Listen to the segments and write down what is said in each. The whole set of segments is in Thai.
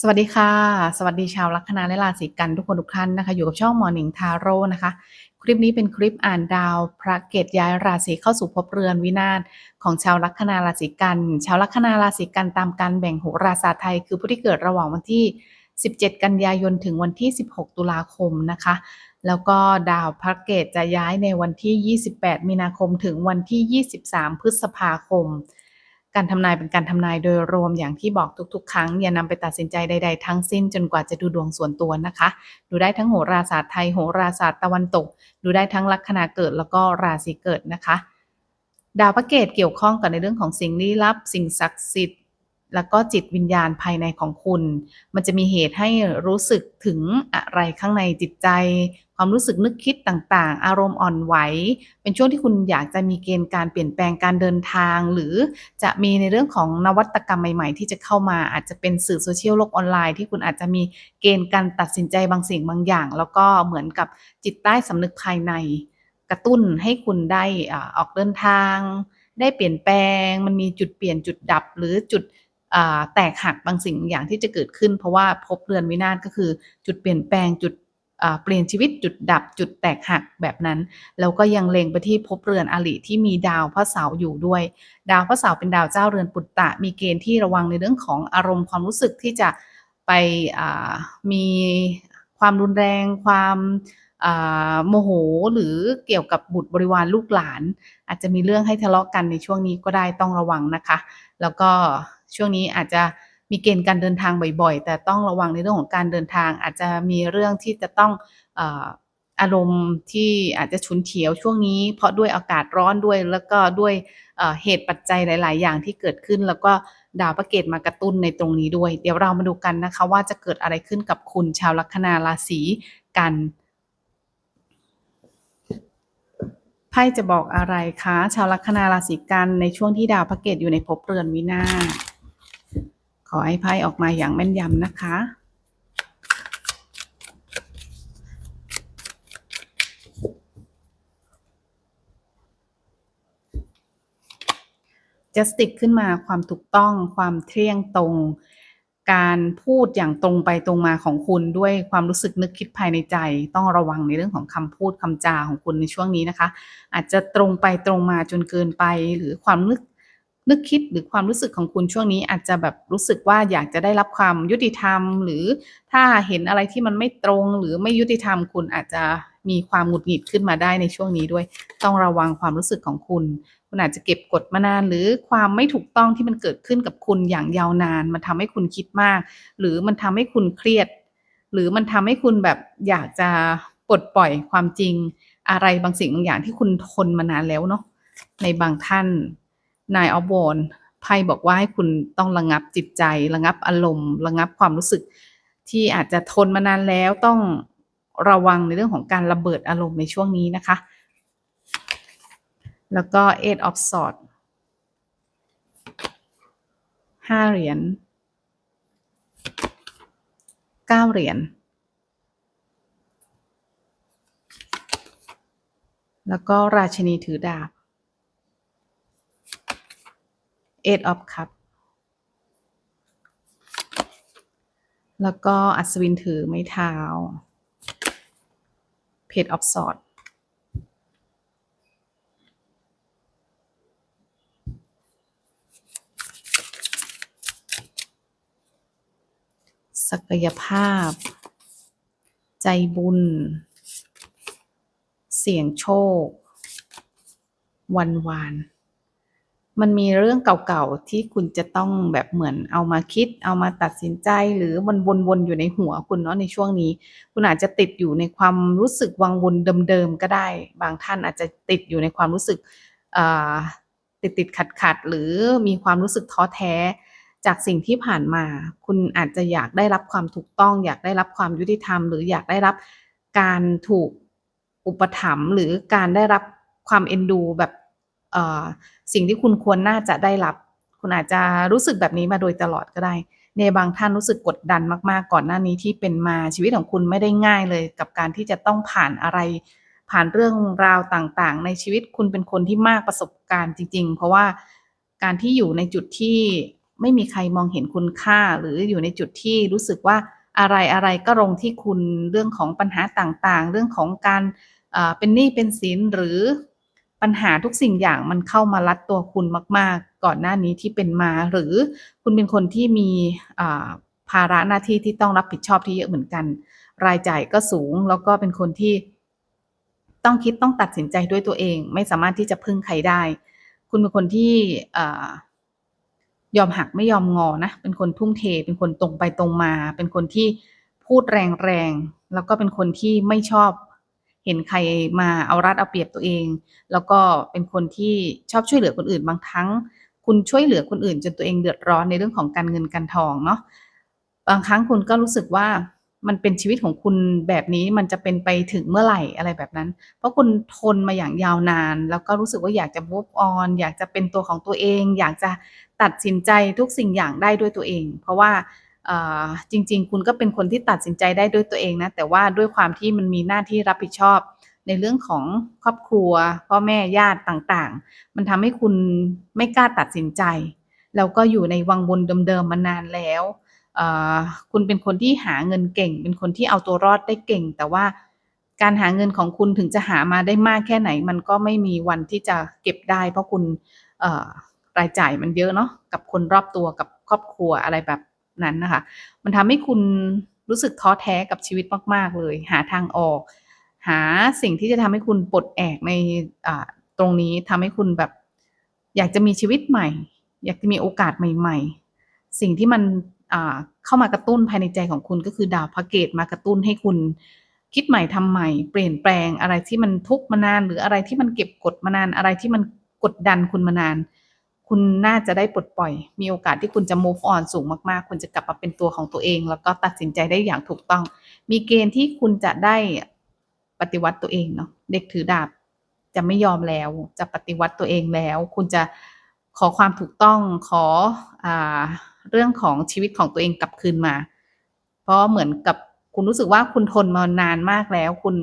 สวัสดีค่ะ สวัสดีชาวลัคนาและราศีกันทุกคนทุกท่านนะคะ อยู่กับช่องหมอหนิงทาโร่นะคะ คลิปนี้เป็นคลิปอ่านดาว พระเกตย้ายราศีเข้าสู่ภพเรือนวินาศของชาวลัคนาราศีกัน ชาวลัคนาราศีกันตามการแบ่งโหราศาสตร์ไทย คือผู้ที่เกิดระหว่างวันที่ 17 กันยายนถึงวันที่ 16 ตุลาคมนะคะ แล้วก็ดาวพระเกตจะย้ายในวันที่ 28 มีนาคมถึงวันที่ 23 พฤษภาคม การทำนายเป็นการทำนายโดยรวมอย่างที่บอกทุก ๆ ครั้งอย่านำไปตัดสินใจใด ๆ ทั้งสิ้นจนกว่าจะดูดวงส่วนตัวนะคะ ดูได้ทั้งโหราศาสตร์ไทยโหราศาสตร์ตะวันตก ดูได้ทั้งลัคนาเกิดแล้วก็ราศีเกิดนะคะ ดาวพระเกตเกี่ยวข้องกับในเรื่องของสิ่งลี้ลับ สิ่งศักดิ์สิทธิ์ แล้วก็จิตวิญญาณภายในของคุณ มันจะมีเหตุให้รู้สึกถึงอะไรข้างในจิตใจ ความรู้สึกนึกคิดต่างๆ อารมณ์อ่อนไหว เป็นช่วงที่คุณอยากจะมีเกณฑ์การเปลี่ยนแปลงการเดินทาง หรือจะมีในเรื่องของนวัตกรรมใหม่ ๆ ที่จะเข้ามาอาจจะเป็นสื่อโซเชียลโลกออนไลน์ที่คุณอาจจะมีเกณฑ์การตัดสินใจบางสิ่งบางอย่าง แล้วก็เหมือนกับจิตใต้สำนึกภายในกระตุ้นให้คุณได้อออกเดินทาง ได้เปลี่ยนแปลง มันมีจุดเปลี่ยนจุดดับหรือจุดแตกหักบางสิ่งบางอย่างที่จะเกิดขึ้น เพราะว่าภพเรือนวินาศก็คือ จุดเปลี่ยนแปลงจุด เปลี่ยนชีวิตจุดดับจุดแตกหักแบบนั้น แล้วก็ยังเล็งไปที่ภพเรือนอริที่มีดาวพระเสาร์อยู่ด้วย ดาวพระเสาร์เป็นดาวเจ้าเรือนปุตตะ มีเกณฑ์ที่ระวังในเรื่องของอารมณ์ความรู้สึกที่จะไปมีความรุนแรง ความโมโหหรือเกี่ยวกับบุตรบริวารลูกหลาน อาจจะมีเรื่องให้ทะเลาะกันในช่วงนี้ก็ได้ต้องระวังนะคะ แล้วก็ช่วงนี้อาจจะ มีเกณฑ์การเดินทางบ่อยๆ แต่ต้องระวังในเรื่องของการเดินทาง อาจจะมีเรื่องที่จะต้องอารมณ์ที่อาจจะฉุนเฉียวช่วงนี้ เพราะด้วยอากาศร้อนด้วย แล้วก็ด้วยเอ่อเหตุปัจจัยหลาย ๆ อย่างที่เกิดขึ้น แล้วก็ดาวพระเกตมากระตุ้นในตรงนี้ด้วย เดี๋ยวเรามาดูกันนะคะ ว่าจะเกิดอะไรขึ้นกับคุณชาวลัคนาราศีกันไพ่จะบอกอะไรคะ ชาวลัคนาราศีกันในช่วงที่ดาวพระเกตอยู่ในภพเรือนวินาศ ขอให้ไพ่ออกมาอย่างแม่นยำนะคะ จะสติกขึ้นมาความถูกต้องความเที่ยงตรง การพูดอย่างตรงไปตรงมาของคุณด้วยความรู้สึกนึกคิดภายในใจ ต้องระวังในเรื่องของคำพูดคำจาของคุณในช่วงนี้นะคะ อาจจะตรงไปตรงมาจนเกินไปหรือความนึก นึกคิดหรือความรู้สึกของคุณช่วงนี้อาจจะแบบรู้สึกว่าอยากจะได้รับความยุติธรรม หรือถ้าเห็นอะไรที่มันไม่ตรงหรือไม่ยุติธรรม คุณอาจจะมีความหงุดหงิดขึ้นมาได้ในช่วงนี้ด้วย ต้องระวังความรู้สึกของคุณ คุณอาจจะเก็บกดมานานหรือความไม่ถูกต้องที่มันเกิดขึ้นกับคุณอย่างยาวนาน มันทำให้คุณคิดมาก หรือมันทำให้คุณเครียด หรือมันทำให้คุณแบบอยากจะปลดปล่อยความจริงอะไรบางสิ่งบางอย่างที่คุณทนมานานแล้วเนาะในบางท่าน นายออบอนไพ่บอกว่าให้คุณต้องระงับจิตใจ ระงับอารมณ์ ระงับความรู้สึก ที่อาจจะทนมานานแล้วต้องระวังในเรื่องของการระเบิดอารมณ์ในช่วงนี้นะคะ แล้วก็ eight of swords ห้าเหรียญเก้าเหรียญแล้วก็ราชินีถือดาบ eight of cup แล้วก็อัศวินถือไม้เท้า page of swords ศักยภาพ ใจบุญ เสี่ยงโชค วันวาน มันมีเรื่องเก่าๆที่คุณจะต้องแบบเหมือนเอามาคิด เอามาตัดสินใจหรือมันวนๆอยู่ในหัวคุณเนาะในช่วงนี้ คุณอาจจะติดอยู่ในความรู้สึกวังวนเดิมๆก็ได้ บางท่านอาจจะติดอยู่ในความรู้สึกอ่าติดๆขัดๆหรือมีความรู้สึกท้อแท้ จากสิ่งที่ผ่านมา คุณอาจจะอยากได้รับความถูกต้อง อยากได้รับความยุติธรรม หรืออยากได้รับการถูกอุปถัมภ์หรือการได้รับความเอ็นดูแบบ สิ่งที่คุณควรน่าจะได้รับ คุณอาจจะรู้สึกแบบนี้มาโดยตลอดก็ได้ในบางท่านรู้สึกกดดันมากๆ ก่อนหน้านี้ที่เป็นมาชีวิตของคุณไม่ได้ง่ายเลย กับการที่จะต้องผ่านอะไร ผ่านเรื่องราวต่างๆ ในชีวิตคุณเป็นคนที่มากประสบการณ์จริง ๆ เพราะว่าการที่อยู่ในจุดที่ไม่มีใครมองเห็นคุณค่า หรืออยู่ในจุดที่รู้สึกว่าอะไรอะไรก็ลงที่คุณเรื่องของปัญหาต่างๆ เรื่องของการเป็นหนี้เป็นสินหรือ ปัญหาทุกสิ่งอย่างมันเข้ามารัดตัวคุณมาก ๆ ก่อนหน้านี้ที่เป็นมา หรือคุณเป็นคนที่มีภาระหน้าที่ที่ต้องรับผิดชอบที่เยอะเหมือนกัน รายจ่ายก็สูง แล้วก็เป็นคนที่ต้องคิดต้องตัดสินใจด้วยตัวเอง ไม่สามารถที่จะพึ่งใครได้ คุณเป็นคนที่ยอมหักไม่ยอมงอนะ เป็นคนทุ่มเท เป็นคนตรงไปตรงมา เป็นคนที่พูดแรงๆ แล้วก็เป็นคนที่ไม่ชอบ เห็นใครมาเอารัดเอาเปรียบตัวเอง แล้วก็เป็นคนที่ชอบช่วยเหลือคนอื่นบางครั้ง คุณช่วยเหลือคนอื่น จนตัวเองเดือดร้อนในเรื่องของการเงินการทองเนาะบางครั้งคุณก็รู้สึกว่ามันเป็นชีวิตของคุณแบบนี้มันจะเป็นไปถึงเมื่อไหร่อะไรแบบนั้น เพราะคุณทนมาอย่างยาวนาน แล้วก็รู้สึกว่าอยากจะ move on อยากจะเป็นตัวของตัวเอง อยากจะตัดสินใจทุกสิ่งอย่างได้ด้วยตัวเอง เพราะว่า จริง ๆ คุณก็เป็นคนที่ตัดสินใจได้ด้วยตัวเองนะ แต่ว่าด้วยความที่มันมีหน้าที่รับผิดชอบ ในเรื่องของครอบครัว พ่อแม่ญาติต่างๆ มันทำให้คุณไม่กล้าตัดสินใจ แล้วก็อยู่ในวังวนเดิมๆมานานแล้วคุณเป็นคนที่หาเงินเก่ง เป็นคนที่เอาตัวรอดได้เก่ง แต่ว่าการหาเงินของคุณถึงจะหามาได้มากแค่ไหน มันก็ไม่มีวันที่จะเก็บได้ เพราะคุณรายจ่ายมันเยอะเนาะกับคนรอบตัวกับครอบครัวอะไรแบบ นั้นนะคะ มันทำให้คุณรู้สึกท้อแท้กับชีวิตมาก ๆ เลย หาทางออก หาสิ่งที่จะทำให้คุณปลดแอกในตรงนี้ทำให้คุณแบบ อยากจะมีชีวิตใหม่ อยากจะมีโอกาสใหม่ ๆ สิ่งที่มันเข้ามากระตุ้นภายในใจของคุณก็คือดาวพระเกตมากระตุ้นให้คุณคิดใหม่ทำใหม่เปลี่ยนแปลงอะไรที่มันทุกข์มานาน หรืออะไรที่มันเก็บกดมานานอะไรที่มันกดดันคุณมานาน คุณน่าจะได้ปลดปล่อย มีโอกาสที่คุณจะ move on สูงมากๆ คุณจะกลับมาเป็นตัวของตัวเอง แล้วก็ตัดสินใจได้อย่างถูกต้อง มีเกณฑ์ที่คุณจะได้ปฏิวัติตัวเองเนาะ เด็กถือดาบจะไม่ยอมแล้ว จะปฏิวัติตัวเองแล้ว คุณจะขอความถูกต้อง ขออเรื่องของชีวิตของตัวเองกลับคืนมา เพราะเหมือนกับคุณรู้สึกว่าคุณทนมานานมากแล้ว คุณ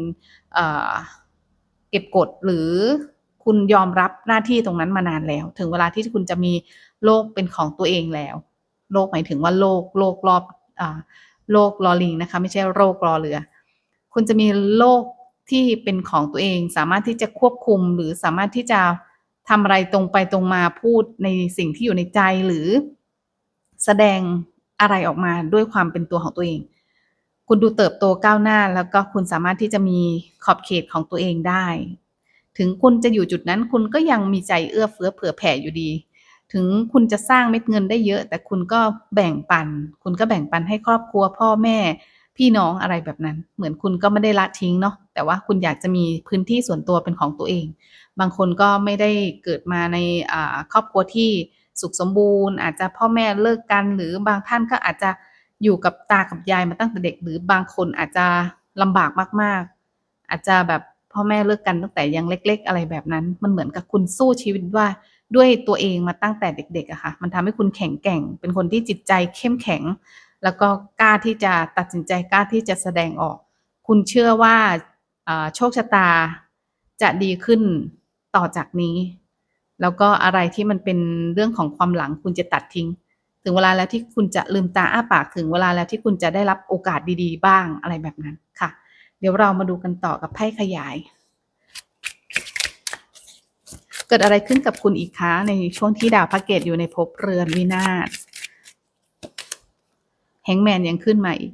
เเก็บกดหรือ คุณยอมรับหน้าที่ตรงนั้นมานานแล้ว ถึงเวลาที่คุณจะมีโลกเป็นของตัวเองแล้ว โลกหมายถึงว่าโลกโลกรอบอโลกลอลิงนะคะ ไม่ใช่โรครอเรือ คุณจะมีโลกที่เป็นของตัวเอง สามารถที่จะควบคุมหรือสามารถที่จะทำอะไรตรงไปตรงมาพูดในสิ่งที่อยู่ในใจหรือ แสดงอะไรออกมาด้วยความเป็นตัวของตัวเอง คุณดูเติบโตก้าวหน้า แล้วก็คุณสามารถที่จะมีขอบเขตของตัวเองได้ ถึงคุณจะอยู่จุดนั้นคุณก็ยังมีใจเอื้อเฟื้อเผื่อแผ่อยู่ดี ถึงคุณจะสร้างเม็ดเงินได้เยอะ แต่คุณก็แบ่งปัน คุณก็แบ่งปันให้ครอบครัวพ่อแม่ พี่น้องอะไรแบบนั้น เหมือนคุณก็ไม่ได้ละทิ้งเนาะแต่ว่าคุณอยากจะมีพื้นที่ส่วนตัวเป็นของตัวเอง บางคนก็ไม่ได้เกิดมาในครอบครัวที่สุขสมบูรณ์ อาจจะพ่อแม่เลิกกัน หรือบางท่านก็อาจจะอยู่กับตากับยายมาตั้งแต่เด็ก หรือบางคนอาจจะลำบากมาก ๆ อาจจะแบบ พ่อแม่เลิกกันตั้งแต่ยังเล็ก ๆ อะไรแบบนั้น มันเหมือนกับคุณสู้ชีวิตว่าด้วยตัวเองมาตั้งแต่เด็กๆอะค่ะ มันทำให้คุณแข็งแกร่ง เป็นคนที่จิตใจเข้มแข็ง แล้วก็กล้าที่จะตัดสินใจกล้าที่จะแสดงออก คุณเชื่อว่าโชคชะตาจะดีขึ้นต่อจากนี้ แล้วก็อะไรที่มันเป็นเรื่องของความหลังคุณจะตัดทิ้ง ถึงเวลาแล้วที่คุณจะลืมตาอ้าปากถึงเวลาแล้วที่คุณจะได้รับโอกาสดีๆ บ้างอะไรแบบนั้น เดี๋ยวเรามาดูกันต่อกับไพ่ขยาย เกิดอะไรขึ้นกับคุณอีกคะในช่วงที่ดาวพระเกตอยู่ในภพเรือนวินาศแฮงแมนยังขึ้นมาอีก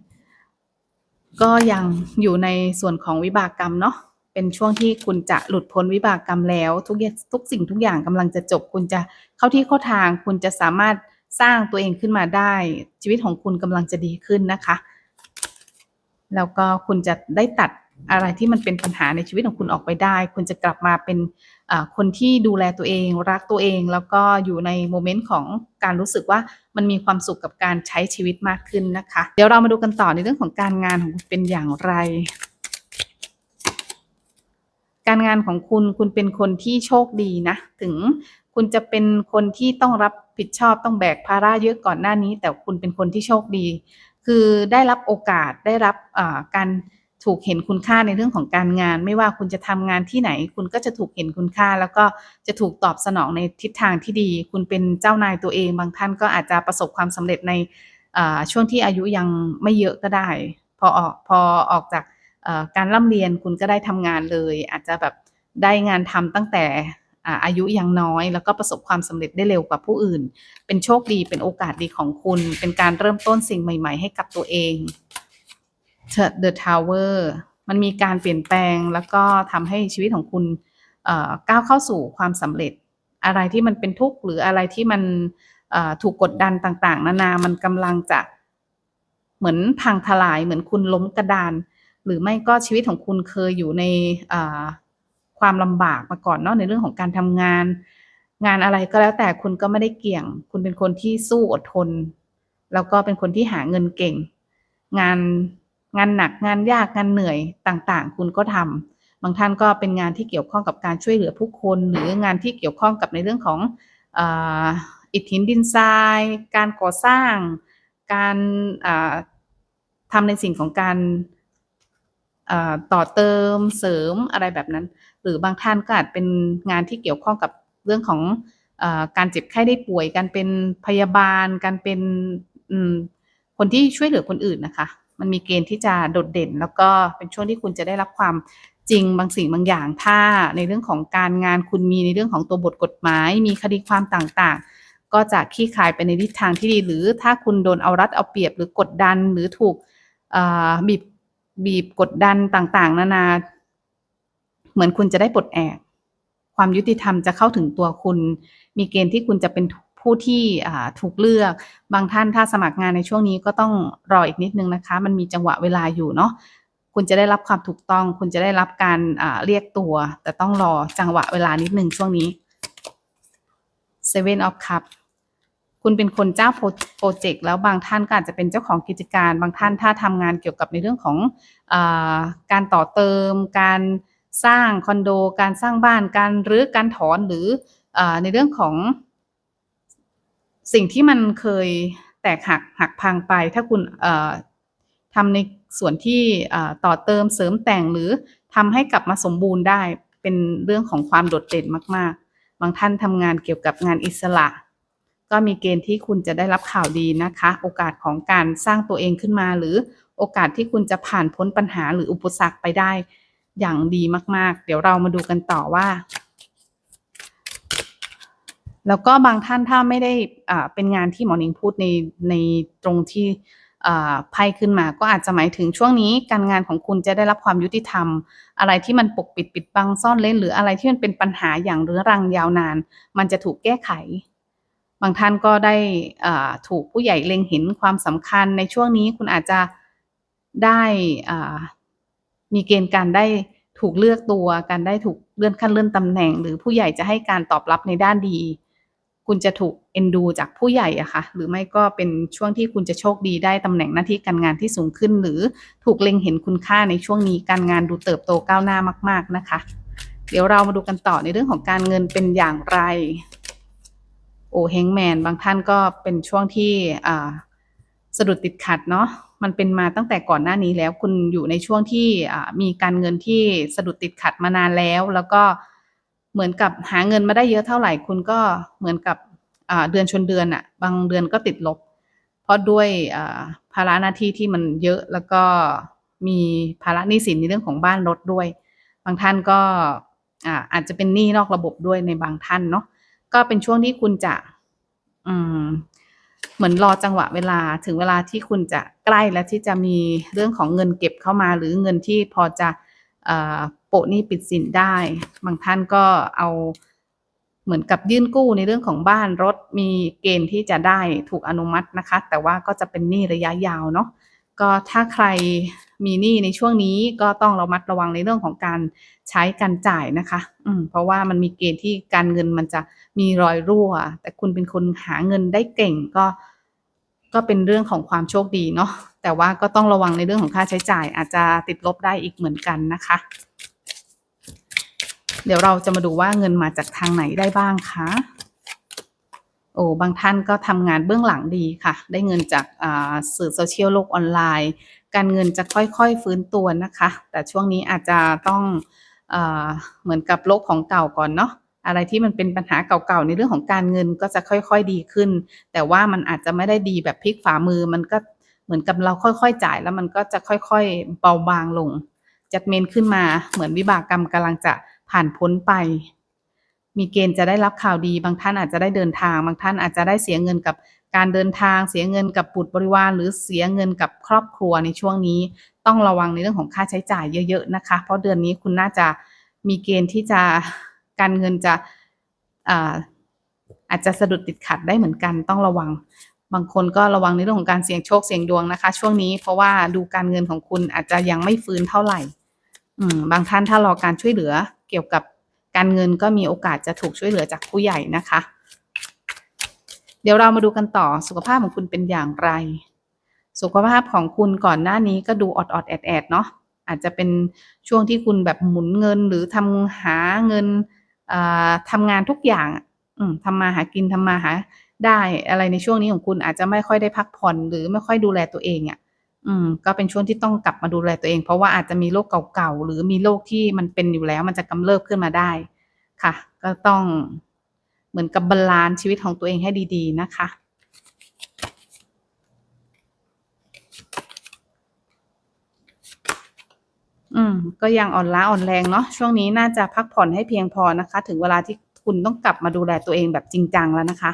ก็ยังอยู่ในส่วนของวิบากกรรมเนาะเป็นช่วงที่คุณจะหลุดพ้นวิบากกรรมแล้วทุกทุกสิ่งทุกอย่างกำลังจะจบ คุณจะเข้าที่เข้าทาง คุณจะสามารถสร้างตัวเองขึ้นมาได้ ชีวิตของคุณกำลังจะดีขึ้นนะคะ แล้วก็คุณจะได้ตัดอะไรที่มันเป็นปัญหาในชีวิตของคุณออกไปได้ คุณจะกลับมาเป็นคนที่ดูแลตัวเอง รักตัวเอง แล้วก็อยู่ในโมเมนต์ของการรู้สึกว่ามันมีความสุขกับการใช้ชีวิตมากขึ้นนะคะ เดี๋ยวเรามาดูกันต่อในเรื่องของการงานของคุณเป็นอย่างไร การงานของคุณคุณเป็นคนที่โชคดีนะ ถึงคุณจะเป็นคนที่ต้องรับผิดชอบต้องแบกภาระเยอะก่อนหน้านี้ แต่คุณเป็นคนที่โชคดี คือได้รับโอกาสได้รับการถูกเห็นคุณค่าในเรื่องของการงาน ไม่ว่าคุณจะทำงานที่ไหน คุณก็จะถูกเห็นคุณค่า แล้วก็จะถูกตอบสนองในทิศทางที่ดี คุณเป็นเจ้านายตัวเอง บางท่านก็อาจจะประสบความสำเร็จในช่วงที่อายุยังไม่เยอะก็ได้ พอออกพอออกจากการร่ำเรียนคุณก็ได้ทำงานเลย อาจจะแบบได้งานทำตั้งแต่ อาอายุยังน้อย แล้วก็ประสบความสำเร็จได้เร็วกว่าผู้อื่น เป็นโชคดีเป็นโอกาสดีของคุณ เป็นการเริ่มต้นสิ่งใหม่ ๆ ให้กับตัวเอง The Tower มันมีการเปลี่ยนแปลงแล้วก็ทำให้ชีวิตของคุณก้าวเข้าสู่ความสำเร็จ อะไรที่มันเป็นทุกข์หรืออะไรที่มันถูกกดดันต่างๆ นานา มันกำลังจะเหมือนพังทลายเหมือนคุณล้มกระดาน หรือไม่ก็ชีวิตของคุณเคยอยู่ใน ความลำบากมาก่อนเนาะในเรื่องของการทำงาน งานอะไรก็แล้วแต่คุณก็ไม่ได้เกี่ยง คุณเป็นคนที่สู้อดทน แล้วก็เป็นคนที่หาเงินเก่ง งานงานหนักงานยากงานเหนื่อยต่างๆ คุณก็ทำบางท่านก็เป็นงานที่เกี่ยวข้องกับการช่วยเหลือผู้คน หรืองานที่เกี่ยวข้องกับในเรื่องของอ,อิฐหินดินทราย การก่อสร้าง การอ่าทำในสิ่งของการ ต่อเติมเสริมอะไรแบบนั้น หรือบางท่านก็อาจเป็นงานที่เกี่ยวข้องกับเรื่องของอการเจ็บไข้ได้ป่วย การเป็นพยาบาล การเป็นคนที่ช่วยเหลือคนอื่นนะคะ มันมีเกณฑ์ที่จะโดดเด่น แล้วก็เป็นช่วงที่คุณจะได้รับความจริงบางสิ่งบางอย่าง ถ้าในเรื่องของการงานคุณมีในเรื่องของตัวบทกฎหมาย มีคดีความต่างๆ ก็จะคลี่คายไปในทิศทางที่ดี หรือถ้าคุณโดนเอารัดเอาเปรียบหรือกดดันหรือถูกบีบ บีบกดดันต่างๆ นานา เหมือนคุณจะได้ปลดแอก ความยุติธรรมจะเข้าถึงตัวคุณ มีเกณฑ์ที่คุณจะเป็นผู้ที่ถูกเลือก บางท่านถ้าสมัครงานในช่วงนี้ก็ต้องรออีกนิดนึงนะคะ มันมีจังหวะเวลาอยู่เนาะคุณจะได้รับความถูกต้อง คุณจะได้รับการเรียกตัว แต่ต้องรอจังหวะเวลานิดนึงช่วงนี้ Seven of Cup คุณเป็นคนเจ้าโปรเจกต์แล้วบางท่านก็อาจจะเป็นเจ้าของกิจการ บางท่านถ้าทำงานเกี่ยวกับในเรื่องของอการต่อเติม การสร้างคอนโด การสร้างบ้าน การรื้อการถอนหรืออในเรื่องของ สิ่งที่มันเคยแตกหักหักพังไป ถ้าคุณทำในส่วนที่ต่อเติมเสริมแต่งหรือทำให้กลับมาสมบูรณ์ได้เป็นเรื่องของความโดดเด่นมาก ๆ บางท่านทำงานเกี่ยวกับงานอิสระ ก็มีเกณฑ์ที่คุณจะได้รับข่าวดีนะคะ โอกาสของการสร้างตัวเองขึ้นมา หรือโอกาสที่คุณจะผ่านพ้นปัญหาหรืออุปสรรคไปได้อย่างดีมาก ๆ เดี๋ยวเรามาดูกันต่อว่า แล้วก็บางท่านถ้าไม่ได้เป็นงานที่หมอนิงพูดในในตรงที่ไพ่ขึ้นมาก็อาจจะหมายถึงช่วงนี้การงานของคุณจะได้รับความยุติธรรม อะไรที่มันปกปิดปิดบังซ่อนเร้นหรืออะไรที่มันเป็นปัญหาอย่างเรื้อรังยาวนาน มันจะถูกแก้ไข บางท่านก็ได้ถูกผู้ใหญ่เล็งเห็นความสำคัญในช่วงนี้คุณอาจจะได้มีเกณฑ์การได้ถูกเลือกตัว การได้ถูกเลื่อนขั้นเลื่อนตำแหน่ง หรือผู้ใหญ่จะให้การตอบรับในด้านดี คุณจะถูกเอ็นดูจากผู้ใหญ่อะค่ะ หรือไม่ก็เป็นช่วงที่คุณจะโชคดีได้ตำแหน่งหน้าที่การงานที่สูงขึ้น หรือถูกเล็งเห็นคุณค่าในช่วงนี้การงานดูเติบโตก้าวหน้ามาก ๆนะคะ เดี๋ยวเรามาดูกันต่อในเรื่องของการเงินเป็นอย่างไร โอ้เฮงแมน บางท่านก็เป็นช่วงที่สะดุดติดขัดเนาะมันเป็นมาตั้งแต่ก่อนหน้านี้แล้วคุณอยู่ในช่วงที่มีการเงินที่สะดุดติดขัดมานานแล้ว แล้วก็เหมือนกับหาเงินมาได้เยอะเท่าไหร่ คุณก็เหมือนกับเดือนชนเดือนอะบางเดือนก็ติดลบ เพราะด้วยภาระหน้าที่ที่มันเยอะแล้วก็มีภาระหนี้สินในเรื่องของบ้านรถด้วย บางท่านก็อ่าอาจจะเป็นหนี้นอกระบบด้วยในบางท่านเนาะ ก็เป็นช่วงที่คุณจะ อืม เหมือนรอจังหวะเวลาถึงเวลาที่คุณจะใกล้แล้วที่จะมีเรื่องของเงินเก็บเข้ามาหรือเงินที่พอจะโปะนี้ปิดสินได้ บางท่านก็เอาเหมือนกับยื่นกู้ในเรื่องของบ้านรถมีเกณฑ์ที่จะได้ถูกอนุมัตินะคะ แต่ว่าก็จะเป็นหนี้ระยะยาวเนาะ ก็ถ้าใครมีหนี้ในช่วงนี้ก็ต้องระมัดระวังในเรื่องของการใช้การจ่ายนะคะ อืม เพราะว่ามันมีเกณฑ์ที่การเงินมันจะมีรอยรั่ว แต่คุณเป็นคนหาเงินได้เก่งก็ ก็เป็นเรื่องของความโชคดีเนาะ แต่ว่าก็ต้องระวังในเรื่องของค่าใช้จ่าย อาจจะติดลบได้อีกเหมือนกันนะคะ เดี๋ยวเราจะมาดูว่าเงินมาจากทางไหนได้บ้างคะ โอ้บางท่านก็ทำงานเบื้องหลังดีค่ะ ได้เงินจากสื่อโซเชียลโลกออนไลน์ การเงินจะค่อยๆฟื้นตัวนะคะ แต่ช่วงนี้อาจจะต้องอเหมือนกับโลกของเก่าก่อนเนาะอะไรที่มันเป็นปัญหาเก่าๆในเรื่องของการเงินก็จะค่อยๆดีขึ้น แต่ว่ามันอาจจะไม่ได้ดีแบบพลิกฝ่ามือมันก็เหมือนกับเราค่อยๆจ่ายแล้วมันก็จะค่อยๆเบาบางลง จัดเมนขึ้นมาเหมือนวิบากกรรมกำลังจะผ่านพ้นไป มีเกณฑ์จะได้รับข่าวดี บางท่านอาจจะได้เดินทาง บางท่านอาจจะได้เสียเงินกับการเดินทาง เสียเงินกับบุตรบริวาร หรือเสียเงินกับครอบครัวในช่วงนี้ ต้องระวังในเรื่องของค่าใช้จ่ายเยอะ ๆนะคะ เพราะเดือนนี้คุณน่าจะมีเกณฑ์ที่จะการเงินจะอาอาจจะสะดุดติดขัดได้เหมือนกัน ต้องระวัง บางคนก็ระวังในเรื่องของการเสี่ยงโชคเสี่ยงดวงนะคะ ช่วงนี้เพราะว่าดูการเงินของคุณอาจจะยังไม่ฟื้นเท่าไหร่บางท่านถ้ารอการช่วยเหลือเกี่ยวกับ การเงินก็มีโอกาสจะถูกช่วยเหลือจากผู้ใหญ่นะคะ เดี๋ยวเรามาดูกันต่อสุขภาพของคุณเป็นอย่างไร สุขภาพของคุณก่อนหน้านี้ก็ดูอดอดๆแอดแอดๆเนาะอาจจะเป็นช่วงที่คุณแบบหมุนเงินหรือทำหาเงินอ่าทำงานทุกอย่างอะอืมทำมาหากินทำมาหาได้อะไรในช่วงนี้ของคุณอาจจะไม่ค่อยได้พักผ่อนหรือไม่ค่อยดูแลตัวเองอะ่ะ อืมก็เป็นช่วงที่ต้องกลับมาดูแลตัวเอง เพราะว่าอาจจะมีโรคเก่าๆหรือมีโรคที่มันเป็นอยู่แล้ว มันจะกำเริบขึ้นมาได้ค่ะ ก็ต้องเหมือนกับบาลานซ์ชีวิตของตัวเองให้ดี ๆ นะคะอืมก็ยังอ่อนล้าอ่อนแรงเนาะช่วงนี้น่าจะพักผ่อนให้เพียงพอนะคะ ถึงเวลาที่คุณต้องกลับมาดูแลตัวเองแบบจริงจังแล้วนะคะ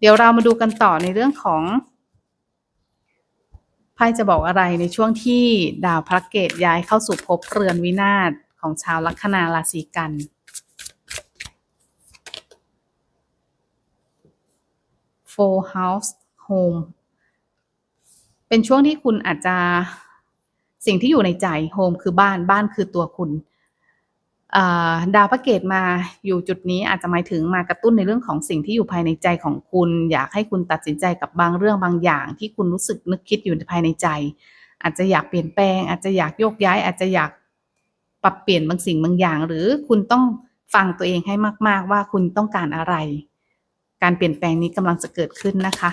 เดี๋ยวเรามาดูกันต่อในเรื่องของ ไพ่จะบอกอะไรในช่วงที่ดาวพระเกตย้ายเข้าสู่ภพเรือนวินาศของชาวลัคนาราศีกัน Four House Home เป็นช่วงที่คุณอาจจะสิ่งที่อยู่ในใจโฮมคือบ้านบ้านคือตัวคุณ ดาวพระเกตมาอยู่จุดนี้อาจจะหมายถึงมากระตุ้นในเรื่องของสิ่งที่อยู่ภายในใจของคุณ อยากให้คุณตัดสินใจกับบางเรื่องบางอย่าง ที่คุณรู้สึกนึกคิดอยู่ภายในใจ อาจจะอยากเปลี่ยนแปลง อาจจะอยากโยกย้าย อาจจะอยากปรับเปลี่ยนบางสิ่งบางอย่าง หรือคุณต้องฟังตัวเองให้มาก ๆ ว่าคุณต้องการอะไร การเปลี่ยนแปลงนี้กำลังจะเกิดขึ้นนะคะ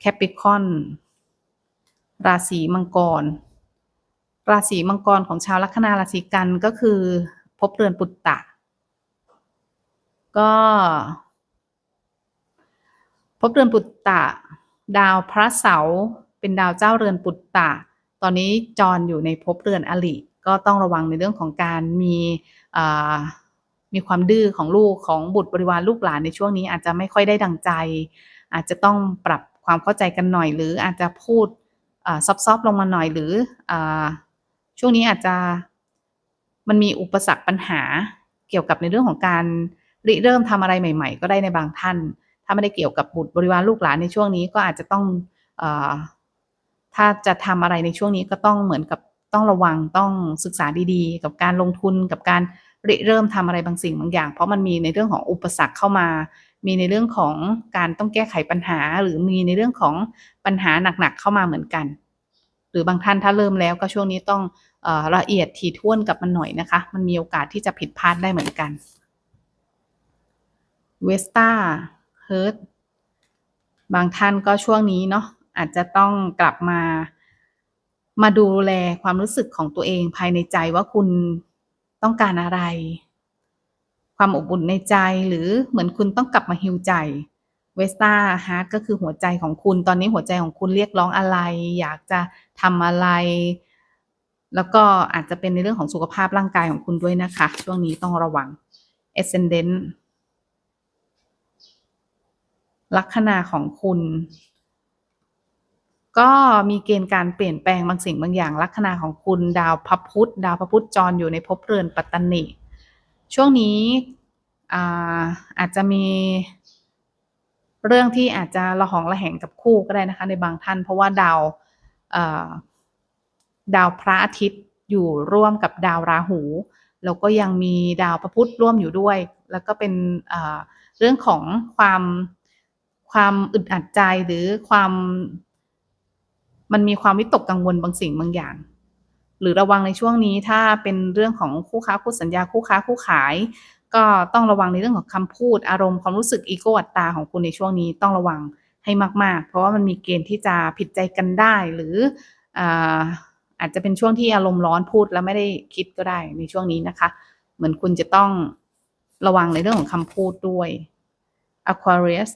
แคปิคอนราศีมังกร ราศีมังกรของชาวลัคนาราศีกันก็คือพบเรือนปุตตะ ก็พบเรือนปุตตะ ดาวพระเสาร์เป็นดาวเจ้าเรือนปุตตะ ตอนนี้จรอยู่ในภพเรือนอลิก็ต้องระวังในเรื่องของการมีมีความดื้อของลูกของบุตรบริวารลูกหลานในช่วงนี้อาจจะไม่ค่อยได้ดังใจ อาจจะต้องปรับความเข้าใจกันหน่อย หรืออาจจะพูดซอฟๆลงมาหน่อยหรืออ ช่วงนี้อาจจะมันมีอุปสรรคปัญหาเกี่ยวกับในเรื่องของการริเริ่มทำอะไรใหม่ ๆ ก็ได้ในบางท่าน ถ้าไม่ได้เกี่ยวกับบุตรบริวารลูกหลานในช่วงนี้ก็อาจจะต้องอถ้าจะทำอะไรในช่วงนี้ก็ต้องเหมือนกับต้องระวังต้องศึกษาดีๆ กับการลงทุนกับการริเริ่มทำอะไรบางสิ่งบางอย่าง เพราะมันมีในเรื่องของอุปสรรคเข้ามา มีในเรื่องของการต้องแก้ไขปัญหา หรือมีในเรื่องของปัญหาหนักๆเข้ามาเหมือนกัน หรือบางท่านถ้าเริ่มแล้วก็ช่วงนี้ต้องอละเอียดถี่ถ้วนกับมันหน่อยนะคะ มันมีโอกาสที่จะผิดพลาดได้เหมือนกันเวสตาเฮิร์ตบางท่านก็ช่วงนี้เนาะอาจจะต้องกลับมา มาดูแลความรู้สึกของตัวเองภายในใจว่าคุณต้องการอะไร ความอบอุ่นในใจหรือเหมือนคุณต้องกลับมาฮิวใจ เวสตาฮาร์ดก็คือหัวใจของคุณ ตอนนี้หัวใจของคุณเรียกร้องอะไร อยากจะทำอะไร แล้วก็อาจจะเป็นในเรื่องของสุขภาพร่างกายของคุณด้วยนะคะ ช่วงนี้ต้องระวัง Ascendant ลัคนาของคุณ ก็มีเกณฑ์การเปลี่ยนแปลงบางสิ่งบางอย่าง ลัคนาของคุณดาวพระพุธดาวพระพุธจรอยู่ในภพเรือนปัตตนิช่วงนี้อาอาจจะมี เรื่องที่อาจจะระหองระแหงกับคู่ก็ได้นะคะ ในบางท่าน เพราะว่าดาวดาวพระอาทิตย์อยู่ร่วมกับดาวราหู แล้วก็ยังมีดาวพระพุธร่วมอยู่ด้วย แล้วก็เป็นเรื่องของความความอึดอัดใจหรือความมันมีความวิตกกังวลบางสิ่งบางอย่าง หรือระวังในช่วงนี้ถ้าเป็นเรื่องของคู่ค้าคู่สัญญาคู่ค้าคู่ขาย ก็ต้องระวังในเรื่องของคำพูดอารมณ์ความรู้สึกอีโก้อัตตาของคุณในช่วงนี้ต้องระวังให้มาก ๆ เพราะว่ามันมีเกณฑ์ที่จะผิดใจกันได้หรืออาอาจจะเป็นช่วงที่อารมณ์ร้อนพูดแล้วไม่ได้คิดก็ได้ในช่วงนี้นะคะ เหมือนคุณจะต้องระวังในเรื่องของคำพูดด้วย Aquarius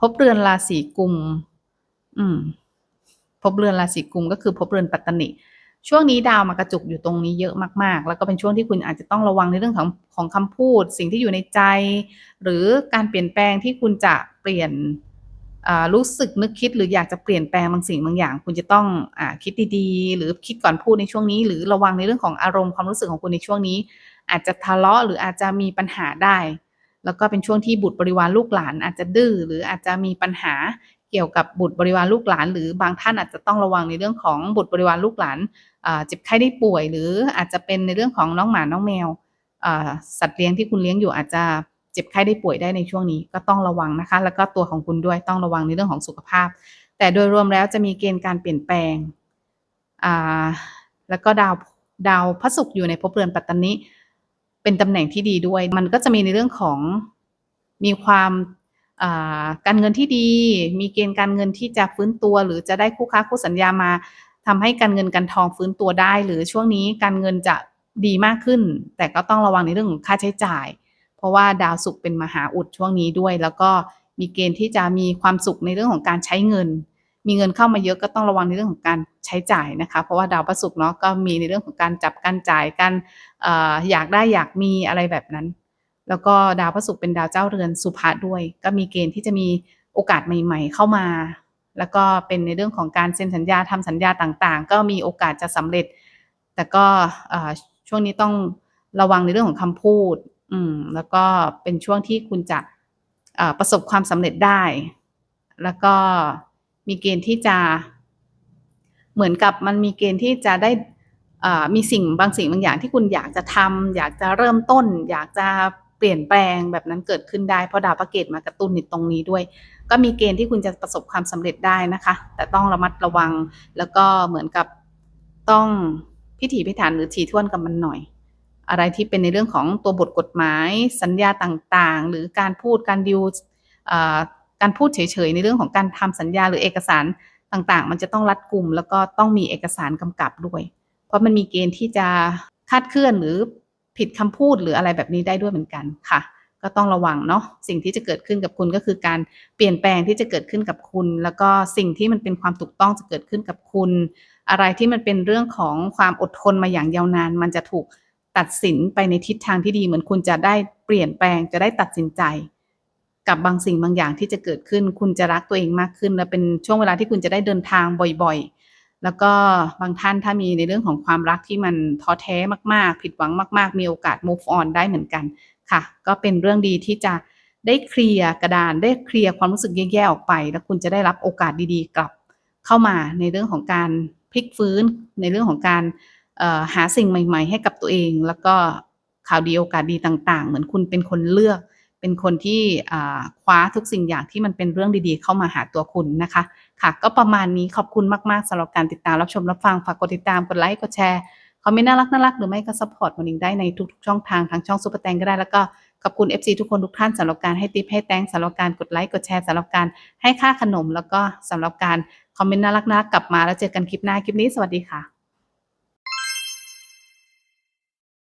พบเรือนราศีกุม อืม พบเรือนราศีกุมก็คือพบเรือนปัตตนิ ช่วงนี้ดาวมากระจุกอยู่ตรงนี้เยอะมากๆ แล้วก็เป็นช่วงที่คุณอาจจะต้องระวังในเรื่องของของคำพูด สิ่งที่อยู่ในใจ หรือการเปลี่ยนแปลงที่คุณจะเปลี่ยนรู้สึกนึกคิดหรืออยากจะเปลี่ยนแปลงบางสิ่งบางอย่าง คุณจะต้องอคิดดีๆ หรือคิดก่อนพูดในช่วงนี้ หรือระวังในเรื่องของอารมณ์ความรู้สึกของคุณในช่วงนี้ อาจจะทะเลาะหรืออาจจะมีปัญหาได้ แล้วก็เป็นช่วงที่บุตรบริวารลูกหลานอาจจะดื้อหรืออาจจะมีปัญหา กี่ยวกับบุตรบริวารลูกหลาน หรือบางท่านอาจจะต้องระวังในเรื่องของบุตรบริวารลูกหลานเจ็บไข้ได้ป่วย หรืออาจจะเป็นในเรื่องของน้องหมาน้องแมวสัตว์เลี้ยงที่คุณเลี้ยงอยู่อาจจะเจ็บไข้ได้ป่วยได้ในช่วงนี้ก็ต้องระวังนะคะ แล้วก็ตัวของคุณด้วยต้องระวังในเรื่องของสุขภาพ แต่โดยรวมแล้วจะมีเกณฑ์การเปลี่ยนแปลงแล้วก็ดาวดาวพระศุกร์อยู่ในภพเรือนปัตตานิเป็นตำแหน่งที่ดีด้วย มันก็จะมีในเรื่องของมีความ การเงินที่ดี มีเกณฑ์การเงินที่จะฟื้นตัว หรือจะได้คู่ค้าคู่สัญญามาทำให้การเงินการทองฟื้นตัวได้ หรือช่วงนี้การเงินจะดีมากขึ้น แต่ก็ต้องระวังในเรื่องของค่าใช้จ่าย เพราะว่าดาวศุกร์เป็นมหาอุดช่วงนี้ด้วย แล้วก็มีเกณฑ์ที่จะมีความสุขในเรื่องของการใช้เงิน มีเงินเข้ามาเยอะก็ต้องระวังในเรื่องของการใช้จ่ายนะคะ เพราะว่าดาวพระศุกร์เนาะก็มีในเรื่องของการจับการจ่ายการออยากได้อยากมีอะไรแบบนั้น แล้วก็ดาวพระศุกร์เป็นดาวเจ้าเรือนสุภาด้วย ก็มีเกณฑ์ที่จะมีโอกาสใหม่ ๆ เข้ามา แล้วก็เป็นในเรื่องของการเซ็นสัญญาทำสัญญาต่างๆ ก็มีโอกาสจะสำเร็จ แต่ก็ช่วงนี้ต้องระวังในเรื่องของคำพูด อืม แล้วก็เป็นช่วงที่คุณจะประสบความสำเร็จได้ แล้วก็มีเกณฑ์ที่จะเหมือนกับมันมีเกณฑ์ที่จะได้มีสิ่งบางสิ่งบางอย่างที่คุณอยากจะทำอยากจะเริ่มต้น อยากจะ เปลี่ยนแปลงแบบนั้นเกิดขึ้นได้ เพราะดาวพระเกตมากระตุ้นในตรงนี้ด้วย ก็มีเกณฑ์ที่คุณจะประสบความสำเร็จได้นะคะ แต่ต้องระมัดระวังแล้วก็เหมือนกับต้องพิถีพิถันหรือถี่ถ้วนกับมันหน่อย อะไรที่เป็นในเรื่องของตัวบทกฎหมาย สัญญาต่างๆ หรือการพูดการดิวการพูดเฉยๆในเรื่องของการทำสัญญาหรือเอกสารต่างๆ มันจะต้องรัดกุมแล้วก็ต้องมีเอกสารกำกับด้วย เพราะมันมีเกณฑ์ที่จะคาดเคลื่อนหรือ ผิดคำพูดหรืออะไรแบบนี้ได้ด้วยเหมือนกันค่ะ ก็ต้องระวังเนาะสิ่งที่จะเกิดขึ้นกับคุณก็คือการเปลี่ยนแปลงที่จะเกิดขึ้นกับคุณ แล้วก็สิ่งที่มันเป็นความถูกต้องจะเกิดขึ้นกับคุณ อะไรที่มันเป็นเรื่องของความอดทนมาอย่างยาวนาน มันจะถูกตัดสินไปในทิศทางที่ดี เหมือนคุณจะได้เปลี่ยนแปลงจะได้ตัดสินใจ กับบางสิ่งบางอย่างที่จะเกิดขึ้น คุณจะรักตัวเองมากขึ้น และเป็นช่วงเวลาที่คุณจะได้เดินทางบ่อย แล้วก็บางท่านถ้ามีในเรื่องของความรักที่มันท้อแท้มากๆ ผิดหวังมาก ๆ มีโอกาส move on ได้เหมือนกันค่ะ ก็เป็นเรื่องดีที่จะได้เคลียร์กระดานได้เคลียร์ความรู้สึกแย่ๆออกไป แล้วคุณจะได้รับโอกาสดีๆ กลับเข้ามาในเรื่องของการพลิกฟื้น ในเรื่องของการหาสิ่งใหม่ ๆ ให้กับตัวเอง แล้วก็ข่าวดีโอกาสดีต่าง ๆ เหมือนคุณเป็นคนเลือก เป็นคนที่คว้าทุกสิ่งอย่างที่มันเป็นเรื่องดีๆ เข้ามาหาตัวคุณนะคะ ค่ะ ก็ประมาณนี้ขอบคุณมากๆสำหรับการติดตามรับชมรับฟังฝากกดติดตามกดไลค์กดแชร์คอมเมนต์น่ารักน่ารักหรือไม่ก็ซัพพอร์ตมันิงได้ในทุกๆช่องทางทั้งช่องซุปเปอร์แตงก็ได้แล้วก็ขอบคุณ FC ทุกคนทุกท่านสำหรับการให้ติปให้แตงสำหรับการกดไลค์กดแชร์สำหรับการให้ค่าขนม แล้วก็สำหรับการคอมเมนต์น่ารักน่ารักกลับมาแล้วเจอกันคลิปหน้าคลิปนี้สวัสดีค่ะ